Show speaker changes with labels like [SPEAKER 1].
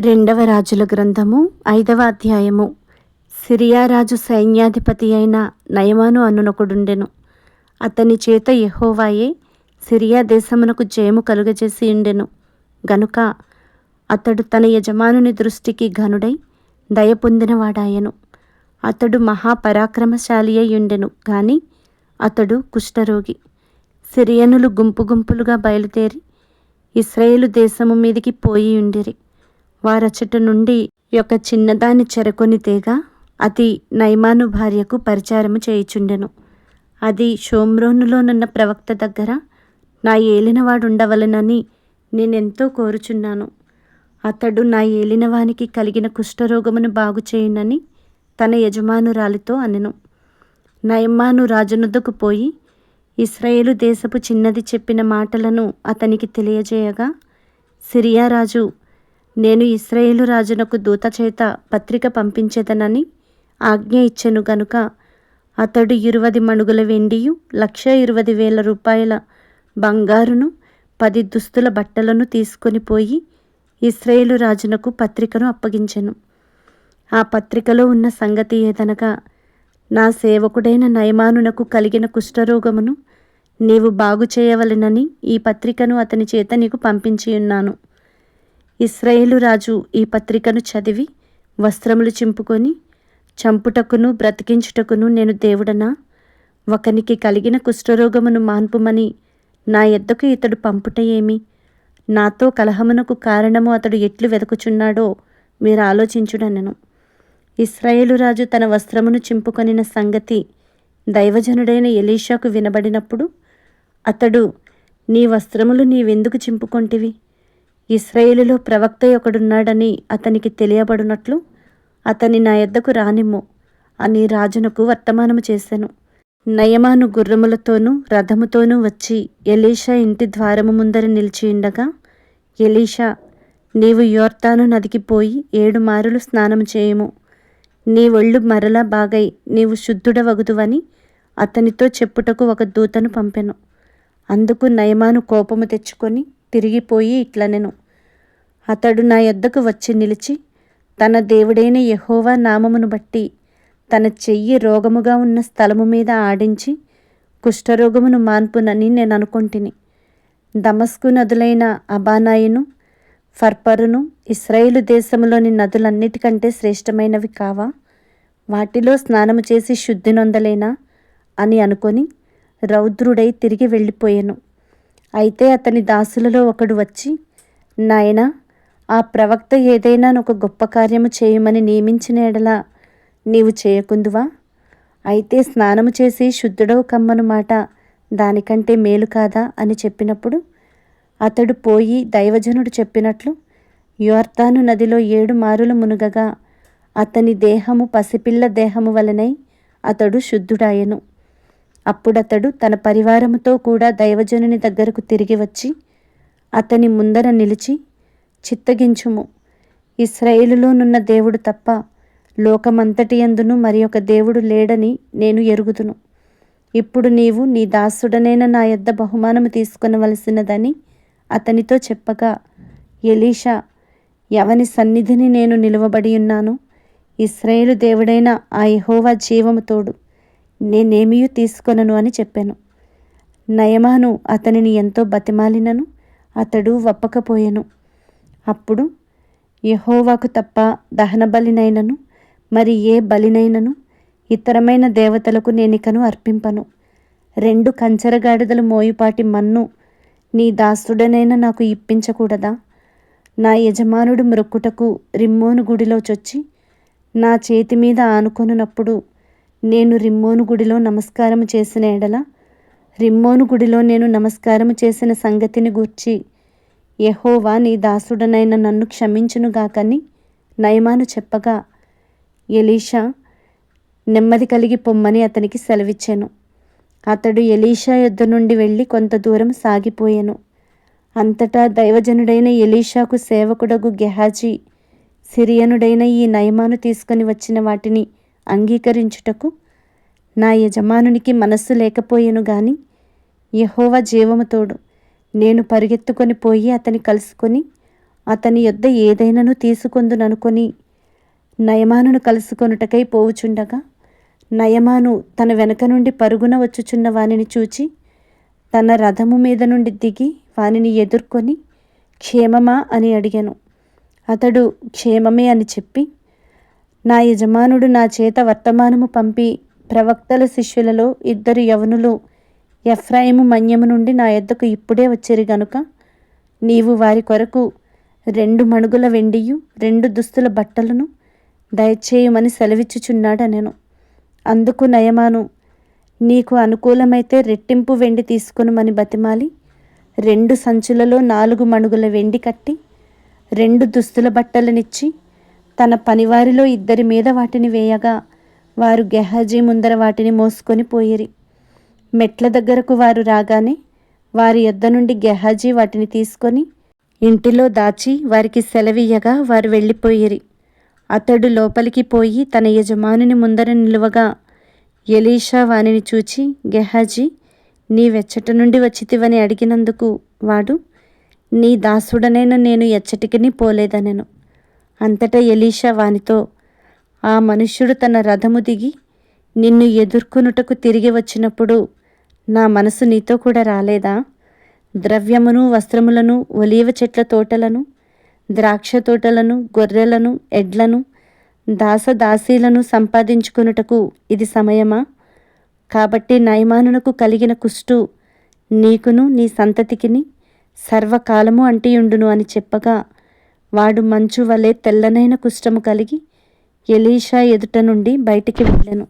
[SPEAKER 1] రెండవ రాజుల గ్రంథము ఐదవ అధ్యాయము. సిరియా రాజు సైన్యాధిపతి అయిన నయమాను అనునొకడుండెను. అతని చేత యహోవాయే సిరియా దేశమునకు జయము కలుగజేసి ఉండెను. గనుక అతడు తన యజమానుని దృష్టికి ఘనుడై దయ పొందినవాడాయెను. అతడు మహాపరాక్రమశాలి అయి ఉండెను గాని అతడు కుష్ఠరోగి. సిరియనులు గుంపు గుంపులుగా బయలుదేరి ఇస్రాయేలు దేశము మీదికి పోయి ఉండిరి. వారచట నుండి ఒక చిన్నదాని చెరకొని తేగా అది నైమాను భార్యకు పరిచారము చేయుచుండెను. అది షోమ్రోనులోనున్న ప్రవక్త దగ్గర నా ఏలినవాడుండవలనని నేనెంతో కోరుచున్నాను. అతడు నా ఏలినవానికి కలిగిన కుష్ఠరోగమును బాగుచేయునని తన యజమానురాలితో అనెను. నయమాను రాజునొద్దకు పోయి ఇస్రాయేలు దేశపు చిన్నది చెప్పిన మాటలను అతనికి తెలియజేయగా సిరియా రాజు నేను ఇస్రాయేలు రాజునకు దూత చేత పత్రిక పంపించేదనని ఆజ్ఞ ఇచ్చెను గనుక అతడు ఇరువది మణుగుల వెండియు లక్ష ఇరువది వేల రూపాయల బంగారును పది దుస్తుల బట్టలను తీసుకొని పోయి ఇస్రాయేలు రాజునకు పత్రికను అప్పగించెను. ఆ పత్రికలో ఉన్న సంగతి ఏదనగా నా సేవకుడైన నయమానునకు కలిగిన కుష్ఠరోగమును నీవు బాగు చేయవలెనని ఈ పత్రికను అతని చేత నీకు పంపించి ఉన్నాను ఇస్రాయేలు రాజు ఈ పత్రికను చదివి వస్త్రములు చింపుకొని చంపుటకును బ్రతికించుటకును నేను దేవుడనా? ఒకనికి కలిగిన కుష్ఠరోగమును మాన్పుమని నా ఎద్దకు ఇతడు పంపుట ఏమి? నాతో కలహమునకు కారణము అతడు ఎట్లు వెతుకుచున్నాడో మీరు ఆలోచించుడనను. ఇస్రాయేలు రాజు తన వస్త్రమును చింపుకొనిన సంగతి దైవజనుడైన ఎలీషాకు వినబడినప్పుడు అతడు నీ వస్త్రములు నీవెందుకు చింపుకొంటివి? ఇస్రాయేలులో ప్రవక్త ఒకడున్నాడని అతనికి తెలియబడినట్లు అతని నా ఎద్దకు రానిమ్ము అని రాజునకు వర్తమానము చేశాను నయమాను గుర్రములతోనూ రథముతోనూ వచ్చి ఎలీషా ఇంటి ద్వారము ముందర నిలిచి ఉండగా ఎలీషా నీవు యోర్తాను నదికి పోయి ఏడు మారులు స్నానం చేయము. నీ ఒళ్ళు మరలా బాగై నీవు శుద్ధుడవగుదువని అతనితో చెప్పుటకు ఒక దూతను పంపెను. అందుకు నయమాను కోపము తెచ్చుకొని తిరిగిపోయి ఇట్లనెను. అతడు నా యొద్దకు వచ్చి నిలిచి తన దేవుడైన యహోవా నామమును బట్టి తన చెయ్యి రోగముగా ఉన్న స్థలము మీద ఆడించి కుష్ఠరోగమును మాన్పునని నేను అనుకొంటిని. దమస్కు నదులైన అబానాయును ఫర్పరును ఇస్రాయేలు దేశములోని నదులన్నిటికంటే శ్రేష్టమైనవి కావా? వాటిలో స్నానము చేసి శుద్ధి నొందలేనా? అని అనుకొని రౌద్రుడై తిరిగి వెళ్ళిపోయాను. అయితే అతని దాసులలో ఒకడు వచ్చి నాయనా ఆ ప్రవక్త ఏదైనా ఒక గొప్ప కార్యము చేయమని నియమించిన ఎడలా నీవు చేయకుందువా? అయితే స్నానము చేసి శుద్ధుడవు కమ్మను మాట దానికంటే మేలు కాదా? అని చెప్పినప్పుడు అతడు పోయి దైవజనుడు చెప్పినట్లు యువర్తాను నదిలో ఏడు మారులు మునుగగా అతని దేహము పసిపిల్ల దేహము వలనై అతడు శుద్ధుడాయెను. అప్పుడతడు తన పరివారముతో కూడా దైవజనుని దగ్గరకు తిరిగి వచ్చి అతని ముందర నిలిచి చిత్తగించుము. ఇస్రాయేలులోనున్న దేవుడు తప్ప లోకమంతటి యందును మరి ఒక దేవుడు లేడని నేను ఎరుగుదును. ఇప్పుడు నీవు నీ దాసుడనైన నా యొద్ద బహుమానము తీసుకొనవలసినదని అతనితో చెప్పగా ఎలీషా ఎవని సన్నిధిని నేను నిలువబడి ఉన్నాను? ఇస్రాయేలు దేవుడైన ఆ యహోవా జీవము తోడు. నేనేమియూ తీసుకొనను అని చెప్పాను. నయమాను అతనిని ఎంతో బతిమాలినను అతడు వప్పకపోయెను. అప్పుడు యహోవాకు తప్ప దహన బలినైనను మరి ఏ బలినైనను ఇతరమైన దేవతలకు నేనికను అర్పింపను. రెండు కంచరగాడిదలు మోయుపాటి మన్ను నీ దాసుడనైనా నాకు ఇప్పించకూడదా? నా యజమానుడు మ్రొక్కుటకు రిమ్మోను గుడిలో చొచ్చి నా చేతి మీద ఆనుకొనున్నప్పుడు నేను రిమ్మోను గుడిలో నమస్కారం చేసిన ఎడల రిమ్మోను గుడిలో నేను నమస్కారం చేసిన సంగతిని గూర్చి యహోవా నీ దాసుడనైన నన్ను క్షమించునుగాకని నయమాను చెప్పగా ఎలీషా నెమ్మది కలిగి పొమ్మని అతనికి సెలవిచ్చాను. అతడు ఎలీషా యుద్ధ నుండి వెళ్ళి కొంత దూరం సాగిపోయాను. అంతటా దైవజనుడైన ఎలీషాకు సేవకుడగు గెహాజీ సిరియనుడైన ఈ నయమాను తీసుకొని వచ్చిన వాటిని అంగీకరించుటకు నా యజమానునికి మనస్సు లేకపోయేను గాని యహోవ జీవముతోడు నేను పరిగెత్తుకొని పోయి అతని కలుసుకొని అతని యొద్ద ఏదైనాను తీసుకొందుననుకొని నయమానును కలుసుకొనుటకై పోవుచుండగా నయమాను తన వెనక నుండి పరుగున వచ్చుచున్న వానిని చూచి తన రథము మీద నుండి దిగి వానిని ఎదుర్కొని క్షేమమా అని అడిగాను. అతడు క్షేమమే అని చెప్పి నా యజమానుడు నా చేత వర్తమానము పంపి ప్రవక్తల శిష్యులలో ఇద్దరు యవనులు ఎఫ్రాయిము మన్యము నుండి నా ఎద్దకు ఇప్పుడే వచ్చిరి గనుక నీవు వారి కొరకు రెండు మణుగుల వెండియు రెండు దుస్తుల బట్టలను దయచేయమని సెలవిచ్చుచున్నాడనెను. అందుకు నయమాను నీకు అనుకూలమైతే రెట్టింపు వెండి తీసుకునమని బతిమాలి రెండు సంచులలో నాలుగు మణుగుల వెండి కట్టి రెండు దుస్తుల బట్టలనిచ్చి తన పనివారిలో ఇద్దరి మీద వాటిని వేయగా వారు గెహాజీ ముందర వాటిని మోసుకొని పోయిరి. మెట్ల దగ్గరకు వారు రాగానే వారి యొద్ద నుండి గెహాజీ వాటిని తీసుకొని ఇంటిలో దాచి వారికి సెలవియ్యగా వారు వెళ్ళిపోయిరి. అతడు లోపలికి పోయి తన యజమానుని ముందర నిలువగా ఎలీషా వానిని చూచి గెహాజీ నీవెచ్చట నుండి వచ్చితివని అడిగినందుకు వాడు నీ దాసుడనైన నేను ఎచ్చటికిని పోలేదనెను. అంతటా ఎలీషా వానితో ఆ మనుష్యుడు తన రథము దిగి నిన్ను ఎదుర్కొనుటకు తిరిగి వచ్చినప్పుడు నా మనసు నీతో కూడా రాలేదా? ద్రవ్యమును వస్త్రములను ఒలీవ చెట్ల తోటలను ద్రాక్ష తోటలను గొర్రెలను ఎడ్లను దాసదాసీలను సంపాదించుకొనుటకు ఇది సమయమా? కాబట్టి నయమానునకు కలిగిన కుష్టు నీకును నీ సంతతికిని సర్వకాలము అంటియుండును అని చెప్పగా వాడు మంచు వలె తెల్లనైన కుష్టము కలిగి ఎలీషా ఎదుట నుండి బయటికి వెళ్ళెను.